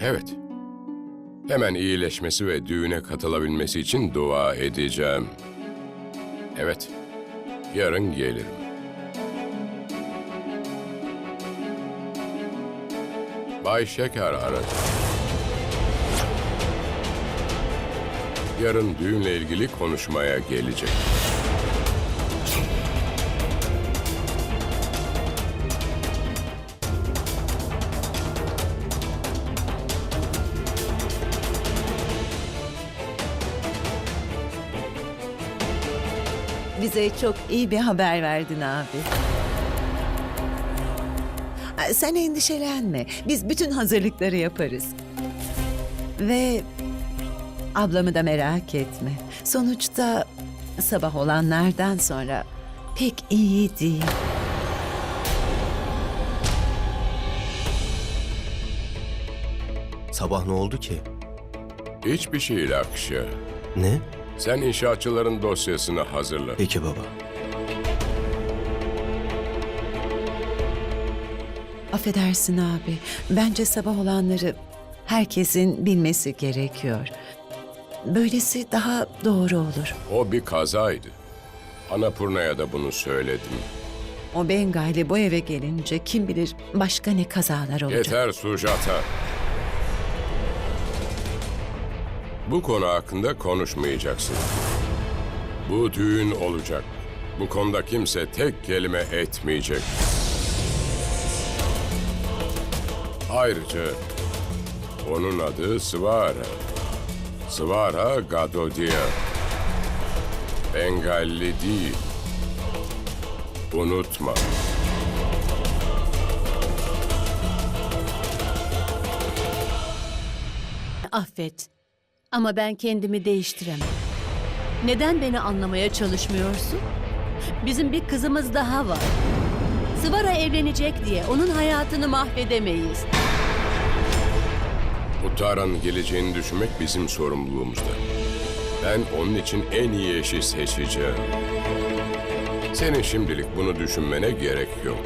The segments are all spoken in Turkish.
Evet. Hemen iyileşmesi ve düğüne katılabilmesi için dua edeceğim. Evet. Yarın gelirim. Bay Şeker aradı. Yarın düğünle ilgili konuşmaya gelecek. Bize çok iyi bir haber verdin abi. Sen endişelenme. Biz bütün hazırlıkları yaparız. Ve ablamı da merak etme. Sonuçta sabah olanlardan sonra pek iyi değil. Sabah ne oldu ki? Hiçbir şey Lakşa. Ne? Sen inşaatçıların dosyasını hazırla. Peki baba. Affedersin abi. Bence sabah olanları herkesin bilmesi gerekiyor. Böylesi daha doğru olur. O bir kazaydı. Anapurna'ya da bunu söyledim. O Bengali bu eve gelince kim bilir başka ne kazalar olacak. Yeter Sujata. Bu konu hakkında konuşmayacaksın. Bu düğün olacak. Bu konuda kimse tek kelime etmeyecek. Ayrıca onun adı Svara. Svara Gadodia. Bengalli değil. Unutma. Affet. Ama ben kendimi değiştiremem. Neden beni anlamaya çalışmıyorsun? Bizim bir kızımız daha var. Sıvara evlenecek diye onun hayatını mahvedemeyiz. Uttara'nın geleceğini düşünmek bizim sorumluluğumuzda. Ben onun için en iyi eşi seçeceğim. Senin şimdilik bunu düşünmene gerek yok.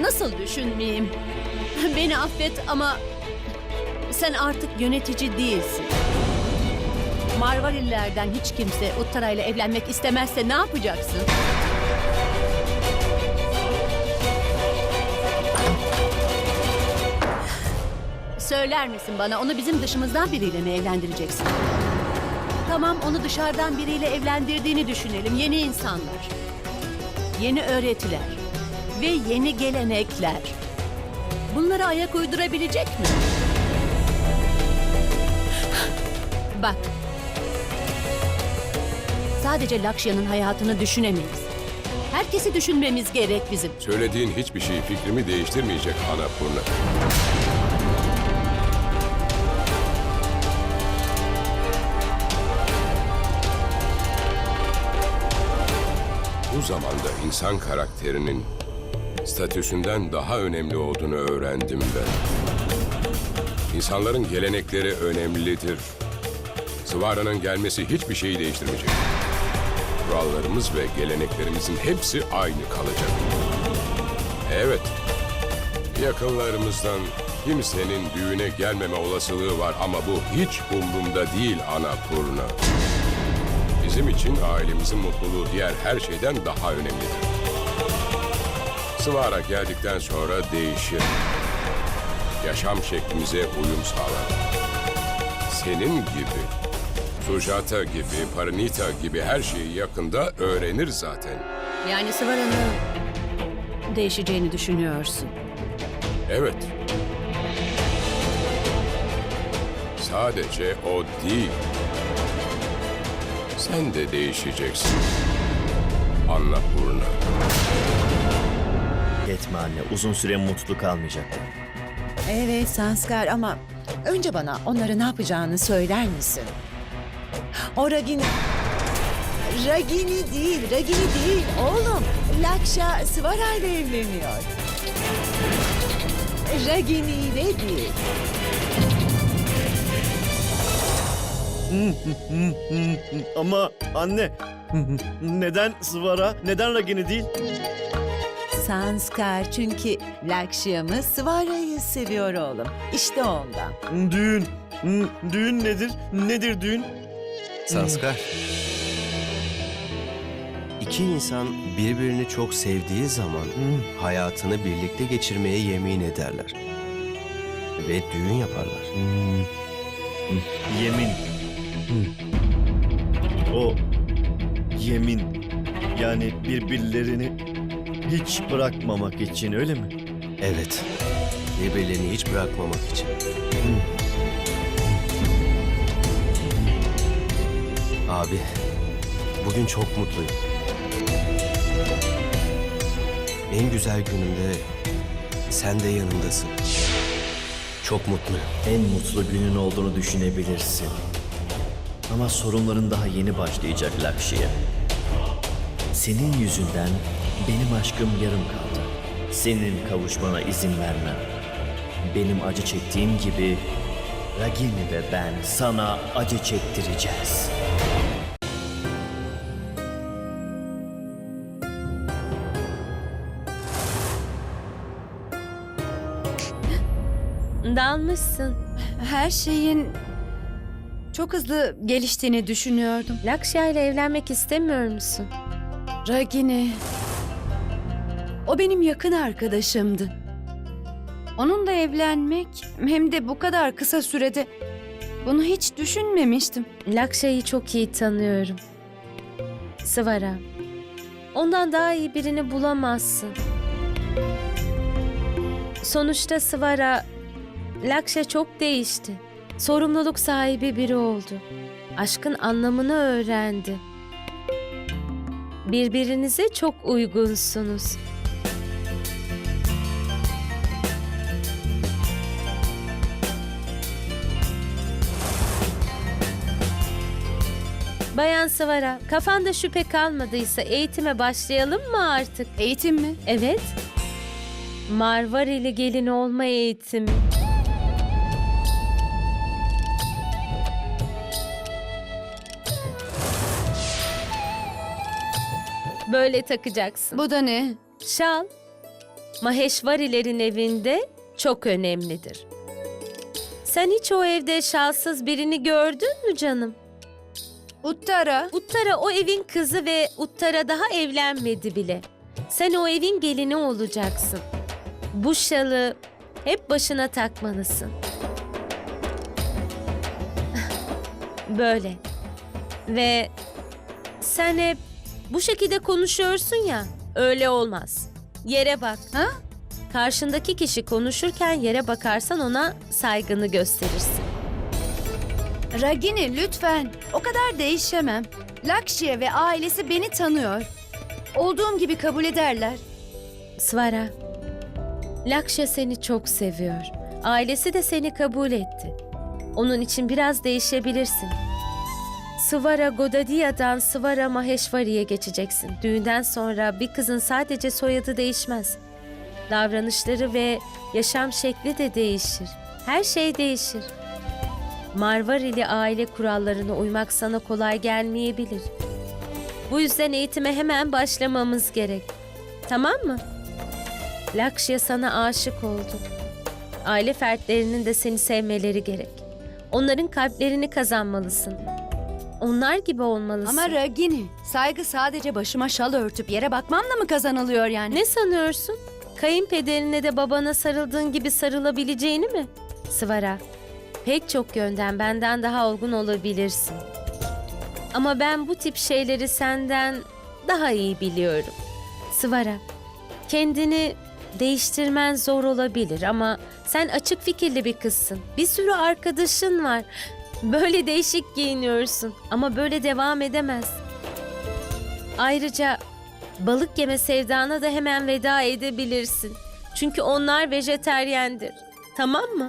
Nasıl düşünmeyeyim? Beni affet ama sen artık yönetici değilsin. Marvarililerden hiç kimse Uttara ile evlenmek istemezse ne yapacaksın? Söyler misin bana onu bizim dışımızdan biriyle mi evlendireceksin? Tamam onu dışarıdan biriyle evlendirdiğini düşünelim. Yeni insanlar, yeni öğretiler ve yeni gelenekler. Bunlara ayak uydurabilecek mi? Bak. Sadece Lakşya'nın hayatını düşünemeyiz. Herkesi düşünmemiz gerek bizim. Söylediğin hiçbir şey fikrimi değiştirmeyecek Anapurna. Bu zamanda insan karakterinin statüsünden daha önemli olduğunu öğrendim ben. İnsanların gelenekleri önemlidir. Sıvara'nın gelmesi hiçbir şeyi değiştirmeyecek. Kurallarımız ve geleneklerimizin hepsi aynı kalacak. Evet, yakınlarımızdan kimsenin düğüne gelmeme olasılığı var ama bu hiç umrumda değil Anapurna. Bizim için ailemizin mutluluğu diğer her şeyden daha önemlidir. Sıvara geldikten sonra değişir. Yaşam şeklimize uyum sağlar. Senin gibi, Sujata gibi, Parinita gibi her şeyi yakında öğrenir zaten. Yani Sıvara'nın değişeceğini düşünüyorsun. Evet. Sadece o değil. Sen de değişeceksin. Annapurna. Etme anne. Uzun süre mutlu kalmayacaklar. Evet Sanskar ama önce bana onları ne yapacağını söyler misin? O Ragini... Ragini değil, Ragini değil oğlum. Lakşa Svara ile evleniyor. Ragini ile değil. Ama anne. Neden Sıvara? Neden Ragini değil? Sanskar çünkü Lakşya'mı Svara'yı seviyor oğlum. İşte ondan. Düğün. Düğün nedir? Nedir düğün? Sanskar. İki insan birbirini çok sevdiği zaman hayatını birlikte geçirmeye yemin ederler. Ve düğün yaparlar. Yemin. O yemin yani birbirlerini hiç bırakmamak için öyle mi? Evet. Birbirlerini hiç bırakmamak için. Abi, bugün çok mutluyum. En güzel günümde sen de yanımdasın. Çok mutluyum. En mutlu günün olduğunu düşünebilirsin. Ama sorunların daha yeni başlayacak Lakşi'ye. Senin yüzünden benim aşkım yarım kaldı. Senin kavuşmana izin vermem. Benim acı çektiğim gibi Ragini ve ben sana acı çektireceğiz. Dalmışsın. Her şeyin çok hızlı geliştiğini düşünüyordum. Lakşya ile evlenmek istemiyor musun? Ragini. O benim yakın arkadaşımdı. Onunla evlenmek hem de bu kadar kısa sürede bunu hiç düşünmemiştim. Lakşya'yı çok iyi tanıyorum. Sıvara. Ondan daha iyi birini bulamazsın. Sonuçta Sıvara, Lakşya çok değişti. Sorumluluk sahibi biri oldu. Aşkın anlamını öğrendi. Birbirinize çok uygunsunuz. Bayan Sıvara, kafanda şüphe kalmadıysa eğitime başlayalım mı artık? Eğitim mi? Evet. Marvarili gelin olma eğitimi. Böyle takacaksın. Bu da ne? Şal, Maheşvarilerin evinde çok önemlidir. Sen hiç o evde şalsız birini gördün mü canım? Uttara. Uttara o evin kızı ve Uttara daha evlenmedi bile. Sen o evin gelini olacaksın. Bu şalı hep başına takmalısın. Böyle. Ve sen hep bu şekilde konuşuyorsun ya. Öyle olmaz. Yere bak. Ha? Karşındaki kişi konuşurken yere bakarsan ona saygını gösterirsin. Ragini lütfen. O kadar değişemem. Lakşya ve ailesi beni tanıyor. Olduğum gibi kabul ederler. Svara, Lakşa seni çok seviyor. Ailesi de seni kabul etti. Onun için biraz değişebilirsin. Svara Godadiya'dan Svara Maheshwari'ye geçeceksin. Düğünden sonra bir kızın sadece soyadı değişmez. Davranışları ve yaşam şekli de değişir. Her şey değişir. Marvarili aile kurallarına uymak sana kolay gelmeyebilir. Bu yüzden eğitime hemen başlamamız gerek. Tamam mı? Lakşya sana aşık oldu. Aile fertlerinin de seni sevmeleri gerek. Onların kalplerini kazanmalısın. Onlar gibi olmalısın. Ama Ragini, saygı sadece başıma şal örtüp yere bakmamla mı kazanılıyor yani? ne sanıyorsun? Kayınpederine de babana sarıldığın gibi sarılabileceğini mi? Sıvara, pek çok yönden benden daha olgun olabilirsin. Ama ben bu tip şeyleri senden daha iyi biliyorum. Sıvara, kendini değiştirmen zor olabilir ama sen açık fikirli bir kızsın. Bir sürü arkadaşın var. Böyle değişik giyiniyorsun ama böyle devam edemez. Ayrıca balık yeme sevdana da hemen veda edebilirsin. Çünkü onlar vejeteryendir. Tamam mı?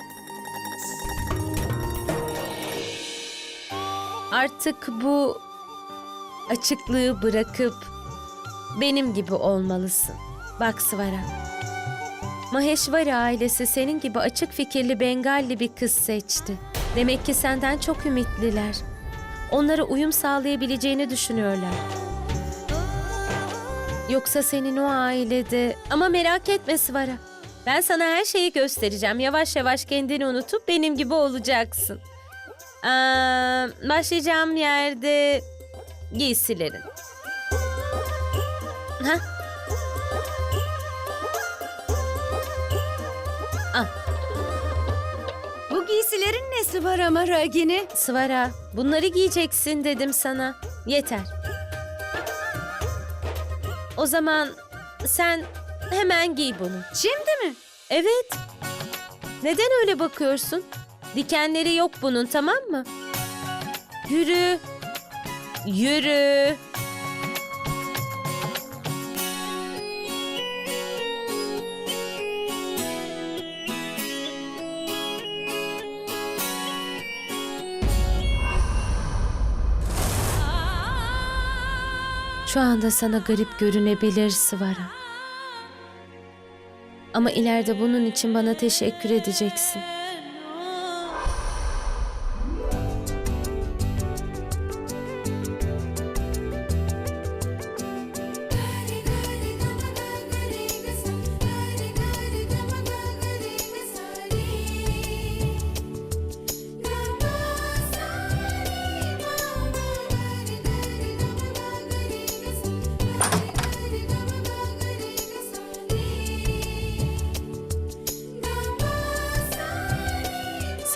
Artık bu açıklığı bırakıp benim gibi olmalısın. Bak Svara. Maheshwari ailesi senin gibi açık fikirli Bengalli bir kız seçti. Demek ki senden çok ümitliler. Onlara uyum sağlayabileceğini düşünüyorlar. Yoksa senin o ailede... Ama merak etme Svara. Ben sana her şeyi göstereceğim. Yavaş yavaş kendini unutup benim gibi olacaksın. Aa, başlayacağım yerde giysilerin. Ha? Giysilerin nesi var ama Ragini? Svara, bunları giyeceksin dedim sana. Yeter. O zaman sen hemen giy bunu. Şimdi mi? Evet. Neden öyle bakıyorsun? Dikenleri yok bunun tamam mı? Yürü. Yürü. Şu anda sana garip görünebilir Sıvara. Ama ileride bunun için bana teşekkür edeceksin.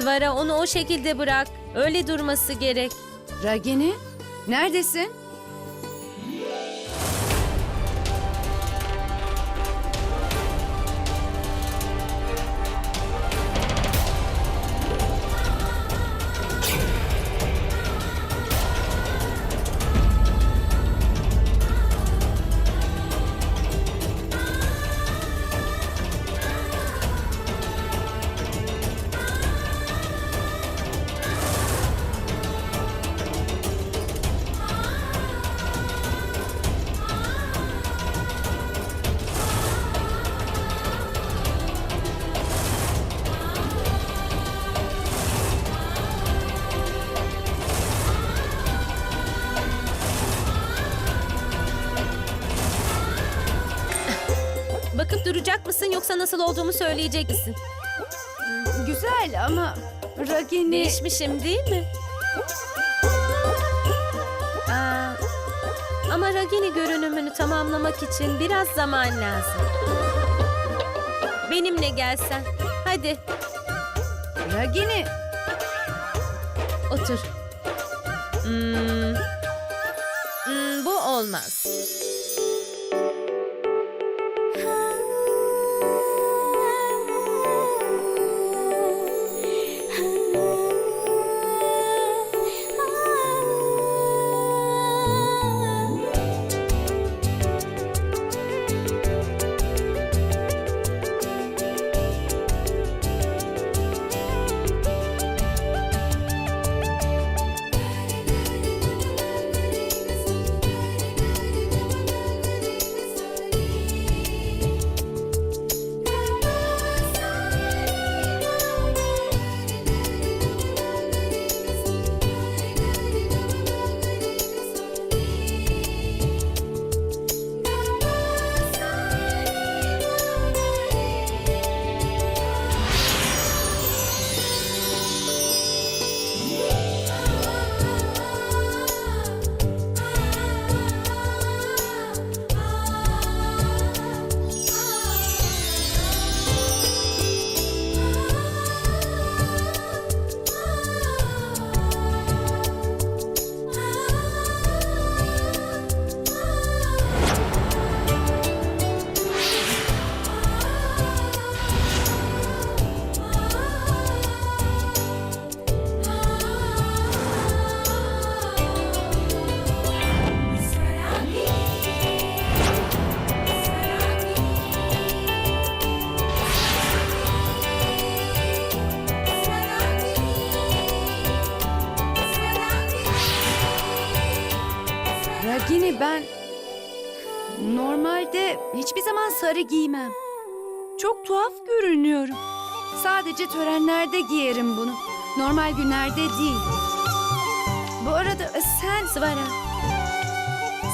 Sıvara onu o şekilde bırak. Öyle durması gerek. Ragini? Neredesin? Mısın yoksa nasıl olduğumu söyleyecek misin? Güzel ama Ragini... Değişmişim değil mi? Aa, ama Ragini görünümünü tamamlamak için biraz zaman lazım. Benimle gelsen. Hadi Ragini! otur. Hmm. Hmm, bu olmaz. Giymem. Çok tuhaf görünüyorum. Sadece törenlerde giyerim bunu. Normal günlerde değil. Bu arada sen... Svara.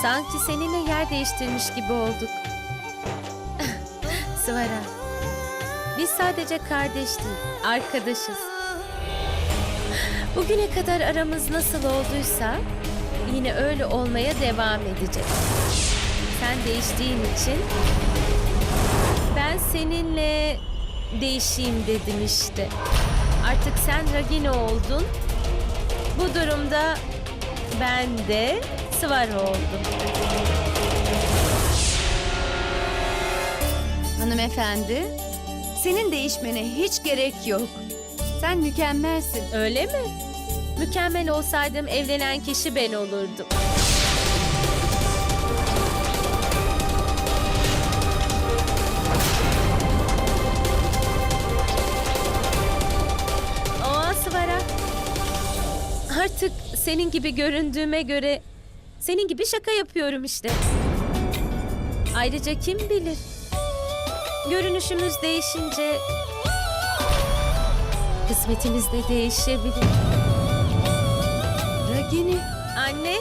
Sanki seninle yer değiştirmiş gibi olduk. Svara, biz sadece kardeş değil, arkadaşız. Bugüne kadar aramız nasıl olduysa yine öyle olmaya devam edecek. Sen değiştiğin için ben seninle değişeyim dedim işte. Artık sen Ragini oldun. Bu durumda ben de Svara oldum. Hanımefendi, senin değişmene hiç gerek yok. Sen mükemmelsin. Öyle mi? Mükemmel olsaydım evlenen kişi ben olurdum. Senin gibi göründüğüme göre senin gibi şaka yapıyorum işte. Ayrıca kim bilir? Görünüşümüz değişince kısmetimiz de değişebilir. Ragini, Anne,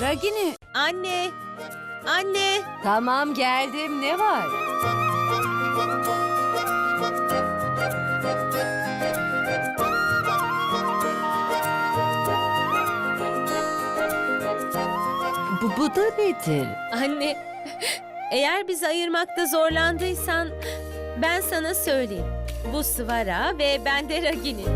Ragini. anne, anne. Tamam geldim, ne var? Bu, da nedir? Anne, eğer bizi ayırmakta zorlandıysan ben sana söyleyeyim. Bu Svara ve ben de Ragini.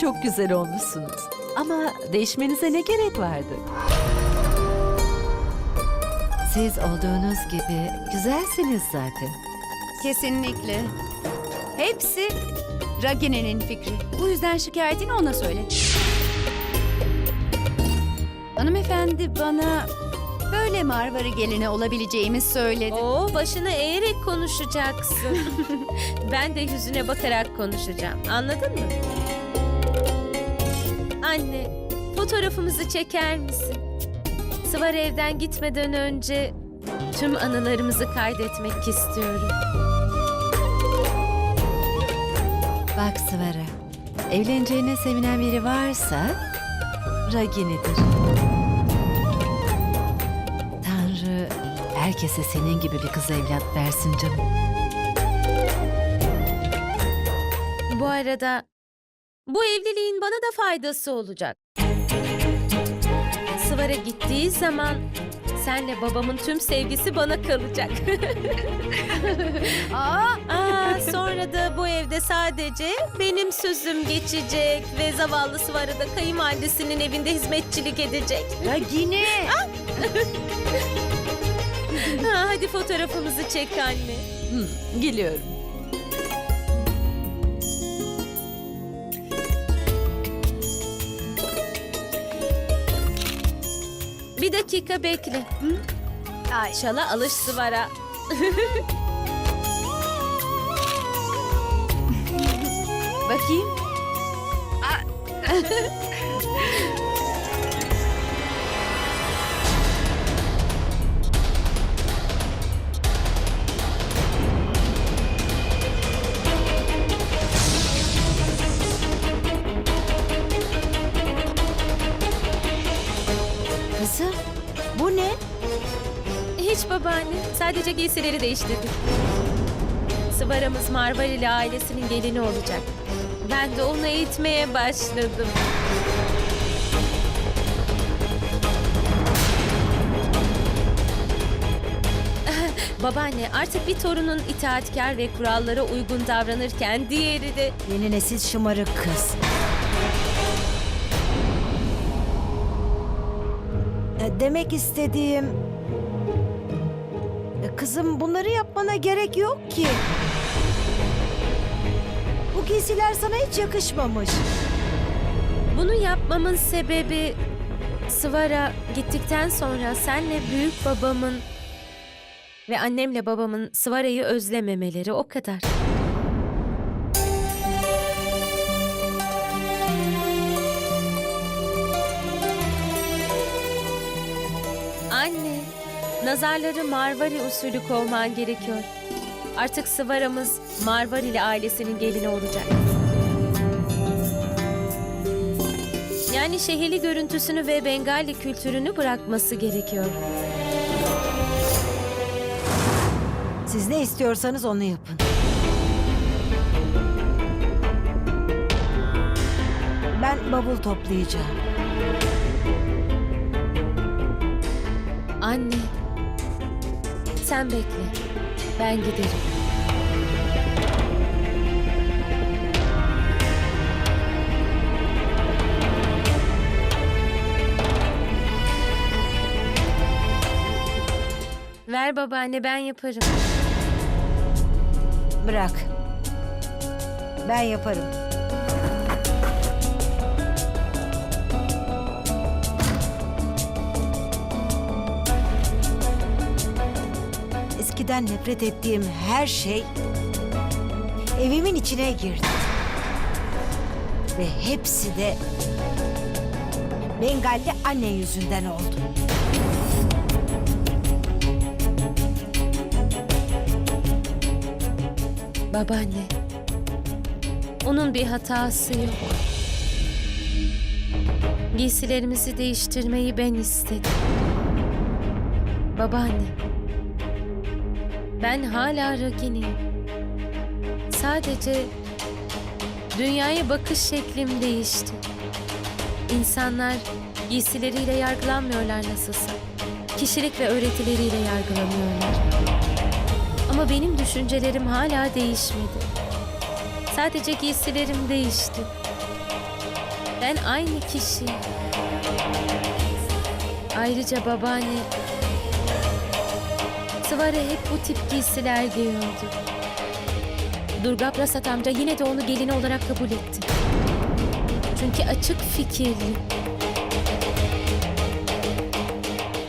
Çok güzel olmuşsunuz. Ama değişmenize ne gerek vardı? Siz olduğunuz gibi güzelsiniz zaten. Kesinlikle. Hepsi Ragini'nin fikri. Bu yüzden şikayetini ona söyle. Hanımefendi bana böyle Marvarı gelini olabileceğimi söyledi. Oo, başını eğerek konuşacaksın. ben de yüzüne bakarak konuşacağım. Anladın mı? Anne, fotoğrafımızı çeker misin? Svara evden gitmeden önce tüm anılarımızı kaydetmek istiyorum. Bak Svara, evleneceğine sevinen biri varsa Ragini'dir. Herkese senin gibi bir kız evlat versin canım. Bu arada bu evliliğin bana da faydası olacak. Sıvara gittiği zaman senle babamın tüm sevgisi bana kalacak. Aa, Aa, sonra da bu evde sadece benim sözüm geçecek ve zavallı Sıvara da kayınvalidesinin evinde hizmetçilik edecek. Ragini. Ha, hadi fotoğrafımızı çek anne. Hı, geliyorum. Bir dakika bekle. Hı? Ay. Şala alış Sıvara. Bakayım. Sadece giysileri değiştirdik. Sıvaramız Marvarili ailesinin gelini olacak. Ben de onu eğitmeye başladım. Babaanne artık bir torunun itaatkar ve kurallara uygun davranırken diğeri de Yeni nesil şımarık kız. E, Demek istediğim... Kızım bunları yapmana gerek yok ki. Bu giysiler sana hiç yakışmamış. Bunu yapmamın sebebi Sıvara gittikten sonra senle büyük babamın ve annemle babamın Sıvara'yı özlememeleri o kadar. Nazarları Marvari usulü kovman gerekiyor. Artık Sıvara'mız Marvarili ailesinin gelini olacak. Yani şehirli görüntüsünü ve Bengali kültürünü bırakması gerekiyor. Siz ne istiyorsanız onu yapın. Ben bavul toplayacağım. Anne, sen bekle. Ben giderim. Ver babaanne ben yaparım. Bırak. Ben yaparım. Eskiden nefret ettiğim her şey evimin içine girdi. Ve hepsi de Bengalli anne yüzünden oldu. Babaanne. Onun bir hatası yok. Giysilerimizi değiştirmeyi ben istedim. Babaanne. Ben hala Ragini'yim. Sadece dünyaya bakış şeklim değişti. İnsanlar giysileriyle yargılanmıyorlar nasılsa. Kişilik ve öğretileriyle yargılanıyorlar. Ama benim düşüncelerim hala değişmedi. Sadece giysilerim değişti. Ben aynı kişiyim. Ayrıca babaanne Sıvara hep bu tip giysiler giyiyordu. Durga Prasad amca yine de onu gelini olarak kabul etti. Çünkü açık fikirli.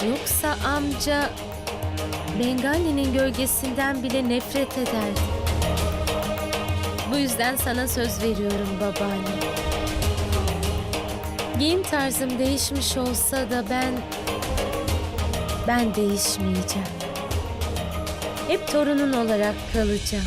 Yoksa amca Bengali'nin gölgesinden bile nefret ederdi. Bu yüzden sana söz veriyorum babaanne. Giyim tarzım değişmiş olsa da ben... Ben değişmeyeceğim. Hep torunun olarak kalacağım.